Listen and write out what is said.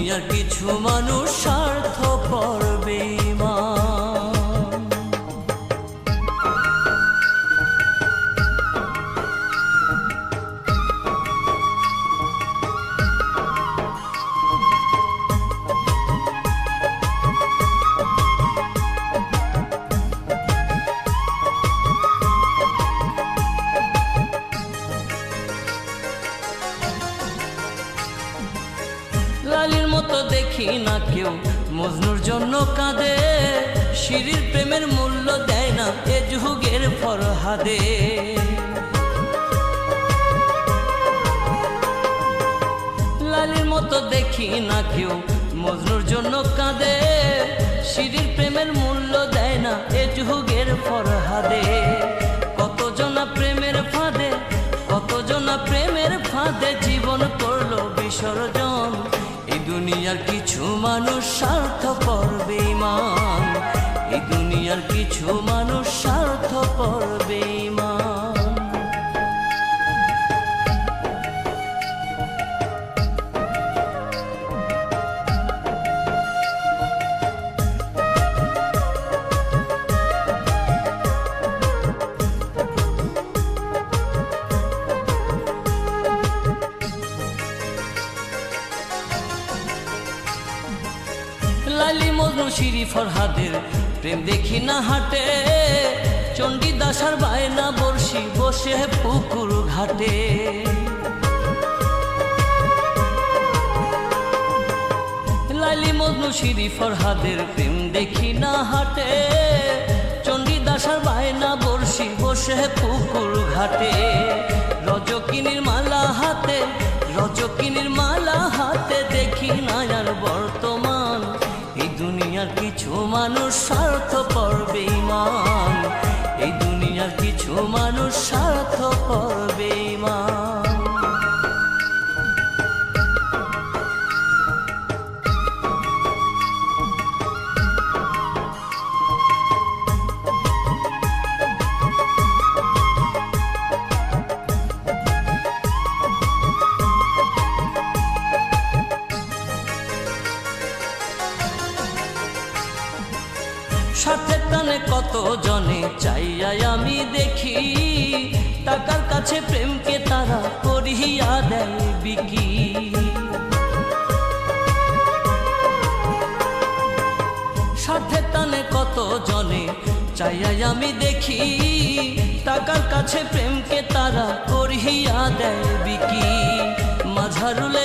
দুনিয়ার কিছু মানুষ স্বার্থ দেখি না কেউ। মজনুর জন্য কাঁদে, শিরির প্রেমের মূল্য দেয় না এ যুগের ফরহাদে। লালির মতো দেখি না কেউ, মজনুর জন্য কাঁদে করবে ইমান এই দুনিয়ার কিছু মানুষ স্বার্থ করবে লালি মজনু শিরি ফরহাদের, প্রেম দেখি না হাটে। চণ্ডী দাসার বায়না বর্ষি বসে পুকুর ঘাটে। লালি মজনু শিরি ফরহাদের, প্রেম দেখি না হাটে। চণ্ডী দাসার বায়না বর্ষি বসে পুকুর ঘাটে। রজকিনীর মালা হাতে, রজকিনীর মালা হাতে দেখি না আর এই দুনিয়ার কিছু মানুষ স্বার্থ পড়বে টানে কত জনে চাইয়াই আমি দেখি। টাকার কাছে প্রেমকে তারা করিয়া দেয় বিকি। সাথে টানে কত জনে চাইয়াই আমি দেখি। টাকার কাছে প্রেমকে তারা করিয়া দেয় বিকি। মাঝারুলে